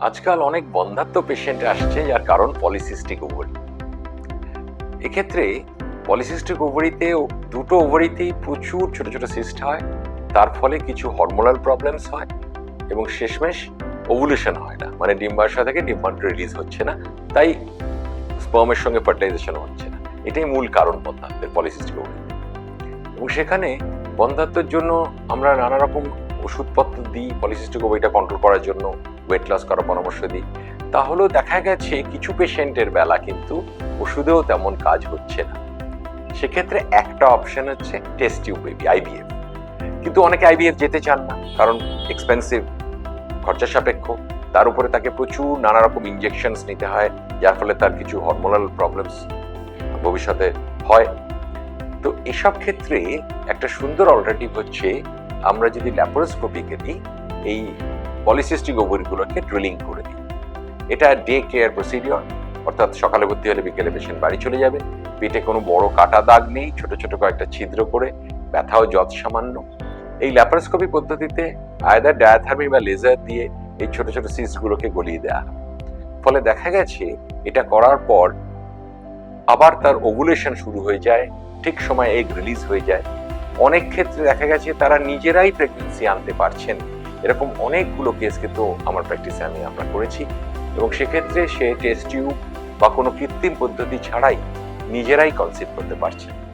আজকাল অনেক বন্ধাত্ম পেশেন্ট আসছে, যার কারণ পলিসিস্টিক ওভারি এক্ষেত্রে পলিসিস্টিক ওভারিতে দুটো ওভারিতেই প্রচুর ছোট ছোট সিস্ট হয়, তার ফলে কিছু হরমোনাল প্রবলেমস হয় এবং শেষমেশ ওভুলেশন হয় না। মানে ডিম্বাশয় থেকে ডিম্বাণু রিলিজ হচ্ছে না, তাই স্পার্মের সঙ্গে ফার্টিলাইজেশন হচ্ছে না। এটাই মূল কারণ বন্ধাত্বের পলিসিস্টিক ওভারি এবং সেখানে বন্ধাত্মের জন্য আমরা নানা রকম ওষুধপত্র দিই পলিসিস্টিক ওভারিটা কন্ট্রোল করার জন্য। ওয়েট লস করার পরামর্শ দিই। তাহলেও দেখা গেছে কিছু পেশেন্টের বেলা কিন্তু ওষুধেও তেমন কাজ হচ্ছে না। সেক্ষেত্রে একটা অপশন হচ্ছে টেস্ট টিউব বেবি আইভিএফ কিন্তু অনেকে আইভিএফ যেতে চান না, কারণ এক্সপেন্সিভ খরচা সাপেক্ষ। তার উপরে তাকে প্রচুর নানা রকম ইনজেকশনস নিতে হয়, যার ফলে তার কিছু হরমোনাল প্রবলেমস ভবিষ্যতে হয়। তো এসব ক্ষেত্রে একটা সুন্দর অল্টারনেটিভ হচ্ছে, আমরা যদি ল্যাপারোস্কোপিক্যালি এই পলিসিস্টিক ওভারিগুলোকে ড্রিলিং করে দিই। এটা ডে কেয়ার প্রসিডিওর অর্থাৎ সকালে ভর্তি হলে বিকেলে পেশেন্ট বাড়ি চলে যাবে। পেটে কোনো বড় কাটা দাগ নেই, ছোট ছোট কয়েকটা ছিদ্র করে ব্যথাও যত সামান্য এই ল্যাপারোস্কোপি পদ্ধতিতে আয়দার ডায়াথার্মি বা লেজার দিয়ে এই ছোট ছোট সিস্টগুলোকে গলিয়ে দেওয়া। ফলে দেখা গেছে, এটা করার পর আবার তার ওভুলেশন শুরু হয়ে যায়, ঠিক সময় এগ রিলিজ হয়ে যায়। অনেক ক্ষেত্রে দেখা গেছে তারা নিজেরাই প্রেগনেন্সি আনতে পারছেন এরকম অনেকগুলো কেস কিন্তু আমার প্র্যাকটিসে আমি আপনার করেছি এবং সেক্ষেত্রে সে টেস্ট টিউব বা কোনো কৃত্রিম পদ্ধতি ছাড়াই নিজেরাই কনসিভ করতে পারছেন